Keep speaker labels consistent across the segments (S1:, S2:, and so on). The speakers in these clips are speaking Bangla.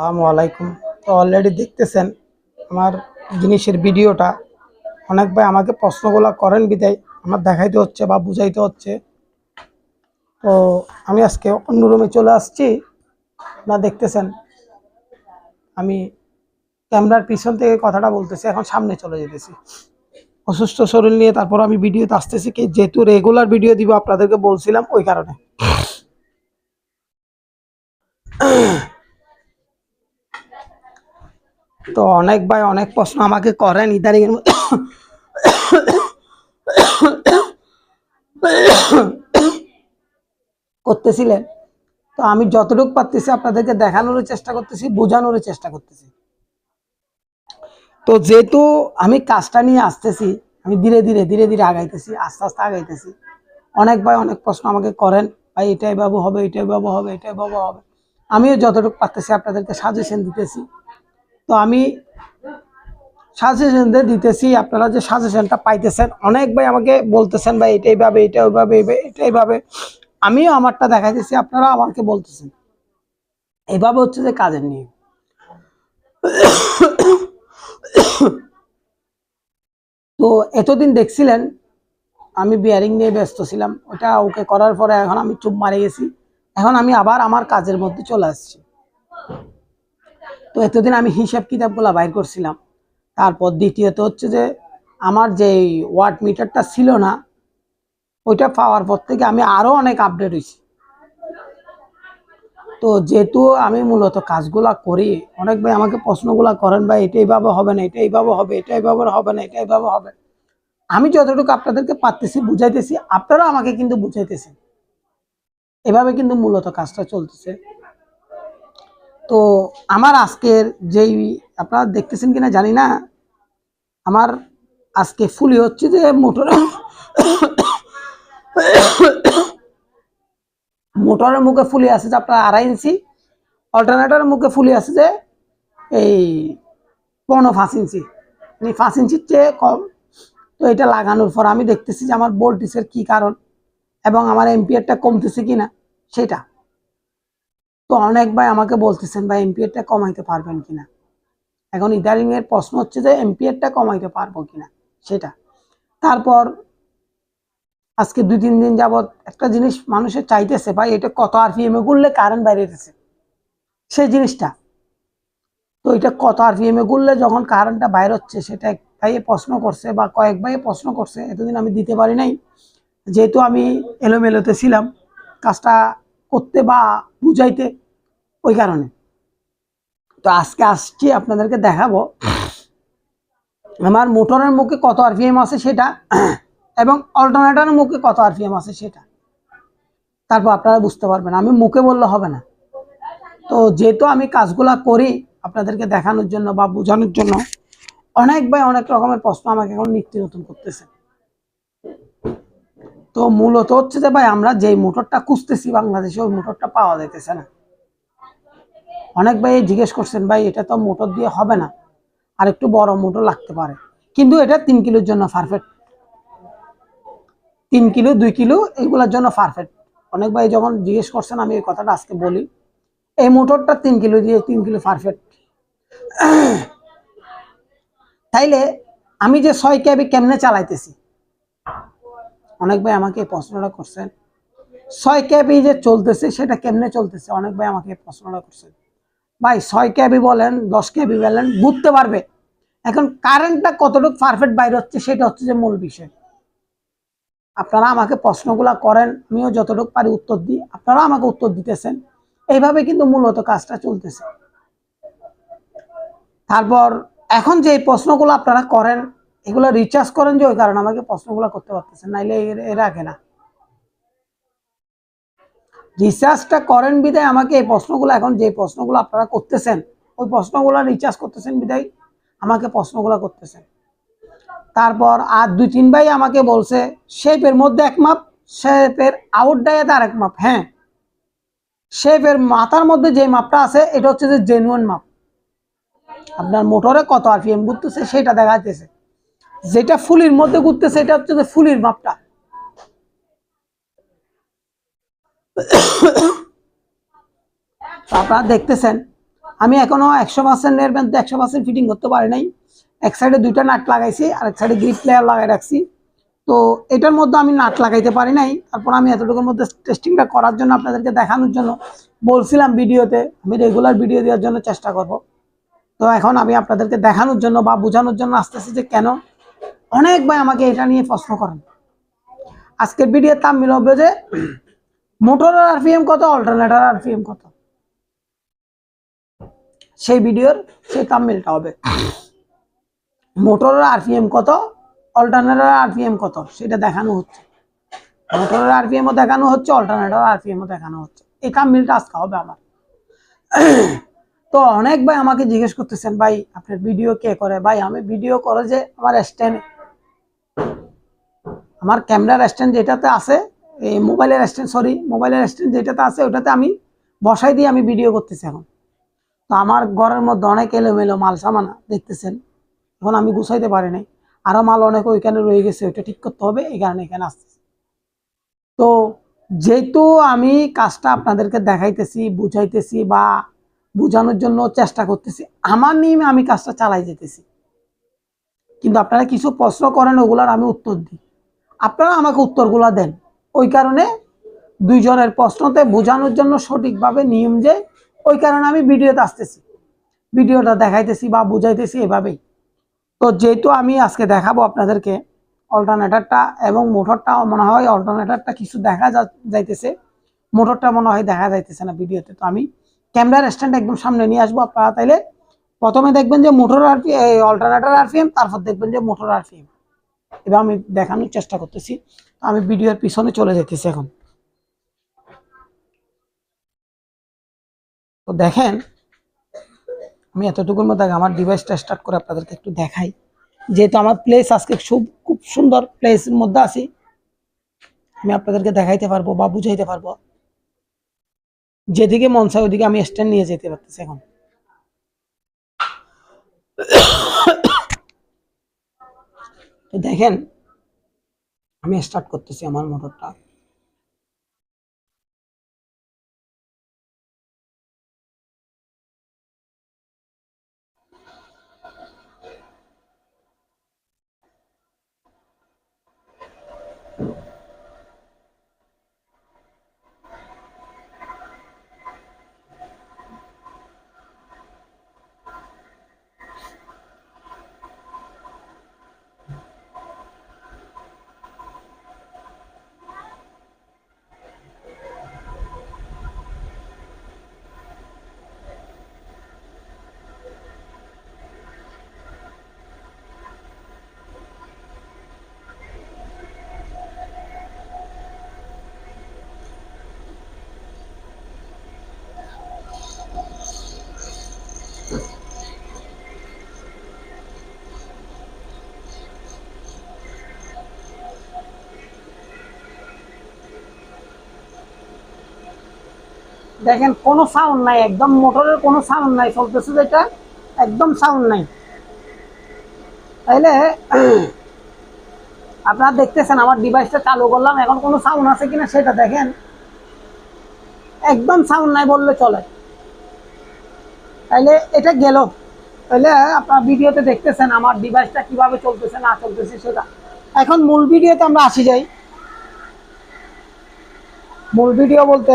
S1: আসসালামু আলাইকুম। তো অলরেডি দেখতেছেন আমার জিনিসের ভিডিওটা। অনেক ভাই আমাকে প্রশ্নগুলো করেন বিদায়। আমার দেখাইতে হচ্ছে বা বুঝাইতে হচ্ছে। তো আমি আজকে অন্য রুমে চলে আসছি। না দেখতেছেন, আমি ক্যামেরার পিছন থেকে কথাটা বলতেছি, এখন সামনে চলে যেতেছি। অসুস্থ শরীর নিয়ে তারপর আমি ভিডিওতে আসতেছি কি, যেহেতু রেগুলার ভিডিও দিব, আপনাদেরকে বলছিলাম ওই কারণে। তো অনেক ভাই অনেক প্রশ্ন আমাকে করেন, ইদানিং। করতেছিলেন। তো আমি যতটুকু পারতেছি আপনাদেরকে দেখানোর চেষ্টা করতেছি বোঝানোর চেষ্টা করতেছি। তো যেহেতু আমি কাজটা নিয়ে আসতেছি, আমি ধীরে ধীরে ধীরে ধীরে আগাইতেছি, আস্তে আস্তে আগাইতেছি। অনেক ভাই অনেক প্রশ্ন আমাকে করেন, ভাই এটাই বাবু হবে, এটাই বাবু হবে, এটাই বাবু হবে। আমিও যতটুকু পারতেছি আপনাদেরকে সাজেশন দিতেছি। তো আমি সাজেশন দিতেছি, আপনারা যে সাজেশনটা পাইতেছেন, অনেক ভাই আমাকে বলতেছেন, ভাই এটাই ভাবে এটা ওইভাবে এটাই ভাবে আমিও আমারটা দেখাইতেছি আপনারা আমাকে বলতেছেন। এইভাবে হচ্ছে যে কাজের নিয়ে তো এতদিন দেখছিলেন, আমি বিয়ারিং নিয়ে ব্যস্ত ছিলাম। ওটা ওকে করার পরে এখন আমি চুপ মারে গেছি। এখন আমি আবার আমার কাজের মধ্যে চলে আসছি। তো এতদিন আমি হিসাব কিতাবগুলো বাইর করছিলাম। তারপর দ্বিতীয়ত হচ্ছে যে, আমার যে ওয়াট মিটারটা ছিল না, ওইটা পাওয়ার পর থেকে আমি আরও অনেক আপডেট হয়েছি তো যেহেতু আমি মূলত কাজগুলা করি, অনেক ভাই আমাকে প্রশ্নগুলা করেন, ভাই, এটা এইভাবে হবে না, এটা এইভাবে হবে, এটা এইভাবে হবে না, এটা এইভাবে হবে। আমি যতটুকু আপনাদেরকে পারতেছি, বুঝাইতেছি আপনারা আমাকে কিন্তু বুঝাইতেছেন। এভাবে কিন্তু মূলত কাজটা চলতেছে। তো আমার আজকের যেই আপনারা দেখতেছেন কিনা জানি না, আমার আজকে ফুলি হচ্ছে যে মোটর মোটরের মুখে ফুলি আছে যে আপনার আড়াই ইঞ্চি, অল্টারনেটরের মুখে ফুলি আছে যে এই পনেরো পাঁচ ইঞ্চি। মানে পাঁচ ইঞ্চির চেয়ে কম। তো এটা লাগানোর পর আমি দেখতেছি যে আমার ভোল্টেজের কি কারণ এবং আমার এম্পিয়ারটা কমতেছে কি না সেটা। তো অনেক ভাই আমাকে বলতেছেন, ভাই এম্পিয়ারটা কমাইতে পারবেন কিনা? এখন ইদারিং এর প্রশ্ন হচ্ছে যে এম্পিয়ারটা কমাইতে পারব কিনা? সেটা। তারপর আজকে দুই, তিন দিন যাবত একটা জিনিস মানুষের চাইতেছে, ভাই, এটা কত আরপিএম এ করলে কারেন্ট বাইরেতেছে সেই জিনিসটা। তো এটা কত আরপিএম এ করলে যখন কারেন্টটা বাইর হচ্ছে, সেটা এক ভাইয়ে প্রশ্ন করছে বা কয়েক ভাইয়ে প্রশ্ন করছে, এতদিন আমি দিতে পারি নাই। যেহেতু আমি এলোমেলোতে ছিলাম, কাজটা করতে বা বুঝাইতে ওই কারণে। তো আজকে আসছি আপনাদেরকে দেখাবো। আমার মোটরের মুখে কত আরপিএম আছে সেটা এবং অল্টারনেটারের মুখে কত আরপিএম আছে সেটা। তারপর আপনারা বুঝতে পারবেন। আমি মুখে বললে হবে না। তো যেহেতু আমি কাজগুলা করি আপনাদেরকে দেখানোর জন্য বা বোঝানোর জন্য, অনেক ভাই অনেক রকমের প্রশ্ন আমাকে এখন নিত্য নতুন করতেছে। তো মূলত হচ্ছে যে ভাই, আমরা যেই মোটরটা খুঁজতেছি বাংলাদেশে, ওই মোটরটা পাওয়া যাইতেছে না। অনেক ভাই জিজ্ঞেস করছেন, ভাই, এটা তো মোটর দিয়ে হবে না। আর একটু বড় মোটর লাগতে পারে। কিন্তু এটা তিন কিলোর জন্য পারফেক্ট তিন কিলো, দুই কিলো এইগুলোর জন্য পারফেক্ট অনেক ভাই যখন জিজ্ঞেস করছেন, আমি এই কথাটা আজকে বলি, এই মোটরটা তিন কিলো দিয়ে তিন কিলো পারফেক্ট তাইলে আমি যে ছয় ক্যাবি কেমনে চালাইতেছি? অনেক ভাই আমাকে প্রশ্নটা করছেন, ছয় ক্যাবি যে চলতেছে, সেটা কেমনে চলতেছে? অনেক ভাই আমাকে প্রশ্নটা করছেন। ভাই ছয় কেবি বলেন, দশ ক্যাবি বলেন, বুঝতে পারবে। এখন কারেন্টটা কতটুকু পারফেক্ট বাইরে হচ্ছে সেটা হচ্ছে যে মূল বিষয়। আপনারা আমাকে প্রশ্নগুলা করেন, আমিও যতটুকু পারি উত্তর দিই। আপনারা আমাকে উত্তর দিতেছেন। এইভাবে কিন্তু মূলত কাজটা চলতেছে। তারপর এখন যে প্রশ্নগুলো আপনারা করেন, এগুলো রিচার্জ করেন যে ওই কারণে আমাকে প্রশ্নগুলো করতে পারতেছেন, নাইলে এর আগে না। রিচার্জটা করেন বিদায় আমাকে এই প্রশ্নগুলো এখন যে প্রশ্নগুলো আপনারা করতেছেন, ওই প্রশ্নগুলো রিচার্জ করতেছেন বিদায় আমাকে প্রশ্নগুলো করতেছেন। তারপর আর দুই তিন ভাই আমাকে বলছে শেপের মধ্যে এক মাপ শেপের আউট ডায়াতে এক মাপ হ্যাঁ। শেপের মাথার মধ্যে যে মাপটা আছে, এটা হচ্ছে যে জেনুয়ান মাপ। আপনার মোটরে কত আর আরপিএম ঘুরতেছে সেটা দেখা যাচ্ছে যেটা ফুলির মধ্যে ঘুরতেছে, এটা হচ্ছে যে ফুলির মাপটা তো আপনারা দেখতেছেন? আমি এখনও একশো পার্সেন্টের মধ্যে একশো পার্সেন্ট ফিটিং করতে পারি নাই। এক সাইডে দুইটা নাট লাগাইছি আর এক সাইডে গ্রিপ প্লেয়ার লাগাই রাখছি। তো এটার মধ্যে আমি নাট লাগাইতে পারি নাই। তারপর আমি এতটুকুর মধ্যে টেস্টিংটা করার জন্য আপনাদেরকে দেখানোর জন্য বলছিলাম ভিডিওতে, আমি রেগুলার ভিডিও দেওয়ার জন্য চেষ্টা করব। তো এখন আমি আপনাদেরকে দেখানোর জন্য বা বোঝানোর জন্য আসতেছি যে কেন অনেক ভাই আমাকে এটা নিয়ে প্রশ্ন করেন। আজকের ভিডিওর তাম মিলবে যে মোটরের আরপিএম কত? অল্টারনেটার আরপিএম কত? সেই ভিডিওর সেই তামমিলটা হবে। মোটরের আরপিএম কত? অল্টারনেটার আরপিএম কত? সেটা দেখানো হচ্ছে। মোটরের আরপিএম ও দেখানো হচ্ছে অল্টারনেটার আরপিএম ও দেখানো হচ্ছে। এই তামমিলটা আজকে হবে আমার। তো অনেক ভাই আমাকে জিজ্ঞেস করতেছেন, ভাই, আপনার ভিডিও কে করে? ভাই, আমি ভিডিও করে যে আমার স্ট্যান্ড আমার ক্যামেরার স্ট্যান্ড যেটাতে আছে এই মোবাইলের স্ট্যান্ড সরি মোবাইলের স্ট্যান্ড যেটাতে আছে ওটাতে আমি বসাই দিয়ে আমি ভিডিও করতেছি এখন। তো আমার ঘরের মধ্যে অনেক এলোমেলো মাল সামানা, দেখতেছেন? এখন আমি গুছাইতে পারি নাই। আরও মাল অনেক ওইখানে রয়ে গেছে, ওইটা ঠিক করতে হবে, এই কারণে এখানে আসতেছে। তো যেহেতু আমি কাজটা আপনাদেরকে দেখাইতেছি, বুঝাইতেছি বা বোঝানোর জন্য চেষ্টা করতেছি, আমার নিয়মে আমি কাজটা চালাই যেতেছি। কিন্তু আপনারা কিছু প্রশ্ন করেন, ওগুলার আমি উত্তর দিই। আপনারা আমাকে উত্তরগুলো দেন। ওই কারণে দুইজনের প্রশ্নতে বোঝানোর জন্য সঠিকভাবে নিয়ম যে, ওই কারণে আমি ভিডিওতে আসতেছি। ভিডিওটা দেখাইতেছি বা বুঝাইতেছি এভাবেই। তো যেহেতু আমি আজকে দেখাবো আপনাদেরকে, অল্টারনেটারটা এবং মোটরটা মনে হয় অল্টারনেটারটা কিছু দেখা যাইতেছে। মোটরটা মনে হয় দেখা যাইতেছে না ভিডিওতে। তো আমি ক্যামেরার স্ট্যান্ড একদম সামনে নিয়ে আসব আপনারা তাইলে। প্রথমে দেখবেন যে মোটর আরপি অল্টারনেটার আরপিএম তারপর দেখবেন যে মোটর আরপিএম এবার আমি দেখানোর চেষ্টা করতেছি। আমি ভিডিওর পিছনে চলে যেতেছি এখন। তো দেখেন, আমি এতটুকুর মধ্যে আমার ডিভাইসটা স্টার্ট করে আপনাদেরকে একটু দেখাই। যেহেতু আমার প্লেস আজকে খুব খুব সুন্দর প্লেসের মধ্যে আছি, আমি আপনাদেরকে দেখাইতে পারব বা বুঝাইতে পারব। যেদিকে মন চায় ওদিকে আমি স্ট্যান্ড নিয়ে যেতে পারতেছি এখন। তো দেখেন আমি স্টার্ট করতেছি আমার মোটরটা দেখেন, কোনো সাউন্ড নাই, একদম মোটরের কোনো সাউন্ড নাই, চলতেছে যেটা, একদম সাউন্ড নাই। তাইলে, আপনারা দেখতেছেন, আমার ডিভাইসটা চালু করলাম, এখন কোনো সাউন্ড আছে কিনা সেটা দেখেন। একদম সাউন্ড নাই বললে চলে। তাইলে, এটা গেল। তাহলে আপনার ভিডিওতে দেখতেছেন, আমার ডিভাইসটা কীভাবে চলতেছে, না চলতেছে সেটা। এখন মূল ভিডিওতে আমরা আসি যাই। মূল ভিডিও বলতে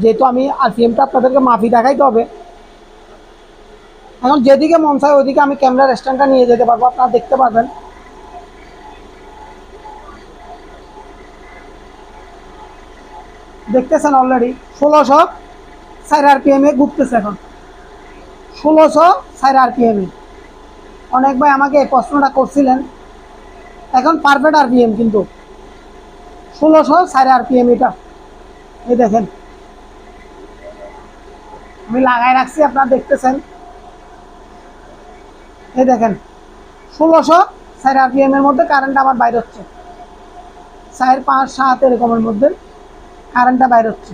S1: যেহেতু আমি আরপিএমটা আপনাদেরকে মাফি দেখাইতে হবে। এখন যেদিকে মন চায় ওইদিকে আমি ক্যামেরার স্ট্যান্ডটা নিয়ে যেতে পারব, আপনারা দেখতে পারবেন। দেখতেছেন অলরেডি ষোলোশো চার আরপিএম ঘুরতেছে এখন। ষোলোশো চার আরপিএম। অনেক ভাই আমাকে এই প্রশ্নটা করছিলেন। এখন পারফেক্ট আরপিএম কিন্তু। ষোলোশো চার আরপিএম এটা। এই দেখেন। আমি লাগাই রাখছি, আপনারা দেখতেছেন। এই দেখেন, ষোলোশো চার আরপিএম এর মধ্যে কারেন্ট আমার বাইর হচ্ছে। চার, পাঁচ, সাত এরকমের মধ্যে কারেন্টটা বাইর হচ্ছে।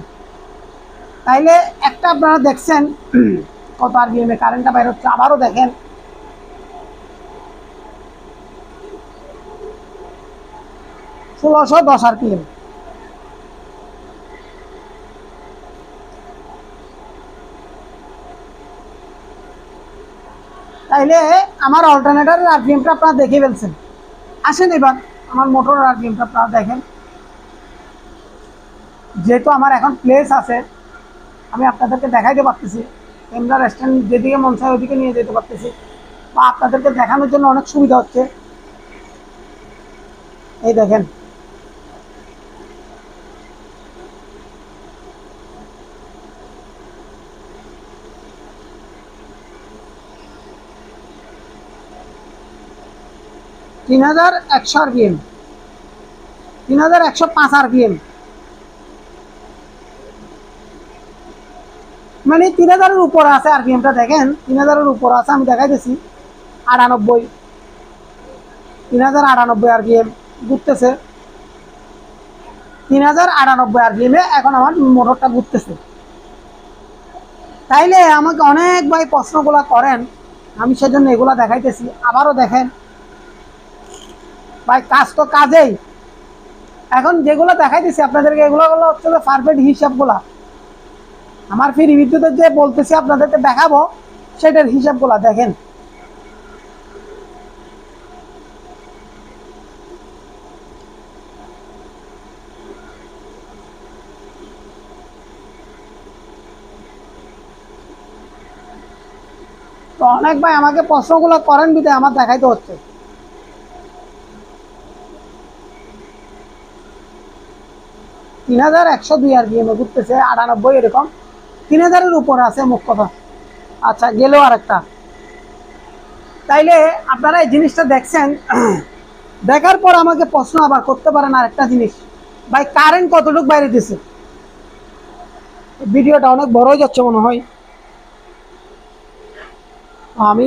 S1: তাইলে একটা আপনারা দেখছেন, কত আরপিএম এ কারেন্টটা বাইর হচ্ছে, আবারও দেখেন। ষোলোশো দশ আরপিএম তাইলে আমার অল্টারনেটারের আরপিএমটা আপনারা দেখে ফেলছেন। আসেন এবার, আমার মোটরের আরপিএমটা আপনারা দেখেন। যেহেতু আমার এখন প্লেস আছে, আমি আপনাদেরকে দেখাইতে পারতেছি। ক্যামেরা রেস্টুরেন্ট যেদিকে মন চায় ওদিকে নিয়ে যেতে পারতেছি। বা আপনাদেরকে দেখানোর জন্য অনেক সুবিধা হচ্ছে। এই দেখেন তিন হাজার একশো আরপিএম। তিন হাজার একশো পাঁচ আরপিএম। মানে তিন হাজারের উপরে আছে আরপিএমটা, দেখেন। তিন হাজারের উপরে আছে, আমি দেখাইতেছি আটানব্বই। তিন হাজার আটানব্বই আরপিএম ঘুরতেছে। তিন হাজার আটানব্বই আরপিএমে এখন আমার মোটরটা ঘুরতেছে। তাইলে আমাকে অনেক ভাই প্রশ্নগুলো করেন, আমি সেজন্য এগুলা দেখাইতেছি। আবারও দেখেন ভাই, কাজ তো কাজেই। এখন যেগুলো দেখাইতেছি আপনাদেরকে এগুলো হলো হচ্ছে যে পারফেক্ট হিসাবগুলা। আমার ফিরি বিদ্যুতের যে বলতেছি, আপনাদেরকে দেখাবো, সেটার হিসাবগুলা দেখেন। তো অনেক ভাই আমাকে প্রশ্নগুলো করেন বিদে আমার দেখাইতে হচ্ছে। তিন হাজার একশো দুই আর বিএমএ ঘুরতেছে, আটানব্বই এরকম। তিন হাজারের উপরে আছে মুখ কথা। আচ্ছা গেলেও আর একটা তাইলে আপনারা এই জিনিসটা দেখছেন, দেখার পর আমাকে প্রশ্ন আবার করতে পারেন আর একটা জিনিস। ভাই কারেন্ট কতটুকু বাইরে দিছে? ভিডিওটা অনেক বড় যাচ্ছে মনে হয়। আমি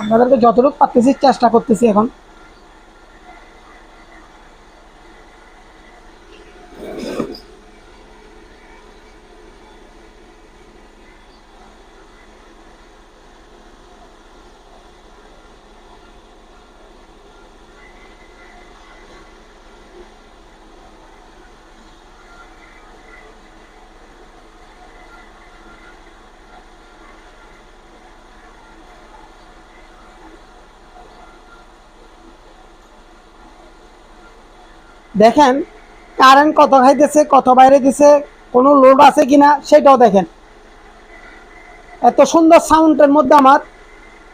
S1: আপনাদেরকে যতটুকু পারতেছি, চেষ্টা করতেছি এখন। দেখেন কারেন্ট কত খাইতেছে, কত বাইরে দিছে কোনো লোড আছে কিনা সেটাও দেখেন। এত সুন্দর সাউন্ডের মধ্যে আমার,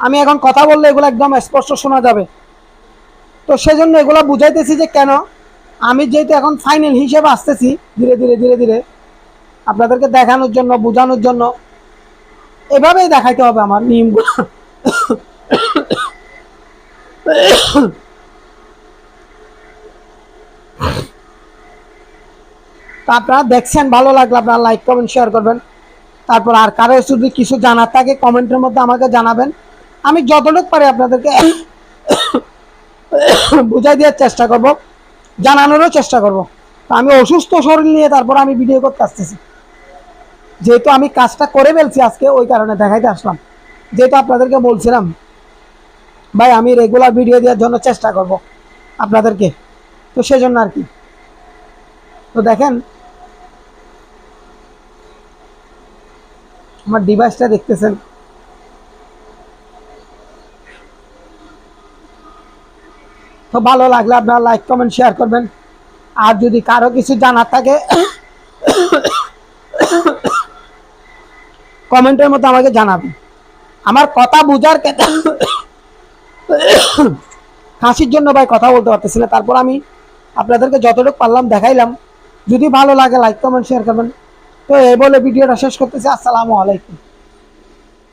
S1: আমি এখন কথা বললে এগুলো একদম স্পষ্ট শোনা যাবে। তো সেজন্য এগুলো বুঝাইতেছি যে কেন, আমি যেহেতু এখন ফাইনাল হিসেবে আসতেছি, ধীরে ধীরে ধীরে ধীরে, আপনাদেরকে দেখানোর জন্য, বোঝানোর জন্য, এভাবেই দেখাইতে হবে আমার নিয়মগুলো। তো আপনারা দেখছেন, ভালো লাগলে আপনারা লাইক কমেন্ট শেয়ার করবেন। তারপর আর কারও যদি কিছু জানার থাকে কমেন্টের মধ্যে আমাকে জানাবেন। আমি যতটুকু পারি আপনাদেরকে বুঝাই দেওয়ার চেষ্টা করব, জানানোরও চেষ্টা করব। আমি অসুস্থ শরীর নিয়ে তারপর আমি ভিডিও করতে আসতেছি। যেহেতু আমি কাজটা করে ফেলছি আজকে, ওই কারণে দেখাইতে আসলাম। যেহেতু আপনাদেরকে বলছিলাম, ভাই, আমি রেগুলার ভিডিও দেওয়ার জন্য চেষ্টা করব আপনাদেরকে। তো সেজন্য আর কি। তো দেখেন, আমার ডিভাইসটা দেখতেছেন। তো ভালো লাগলে আপনারা লাইক কমেন্ট শেয়ার করবেন। আর যদি কারও কিছু জানার থাকে, কমেন্টের মধ্যে আমাকে জানাবেন। আমার কথা বোঝার ক্ষেত্রে জন্য ভাই কথা বলতে পারতেছি না। তারপর আমি আপনাদেরকে যতটুকু পারলাম দেখাইলাম। যদি ভালো লাগে লাইক কমেন্ট শেয়ার করবেন। তো এই বলে ভিডিওটা শেষ করতেছি। আসসালামু আলাইকুম।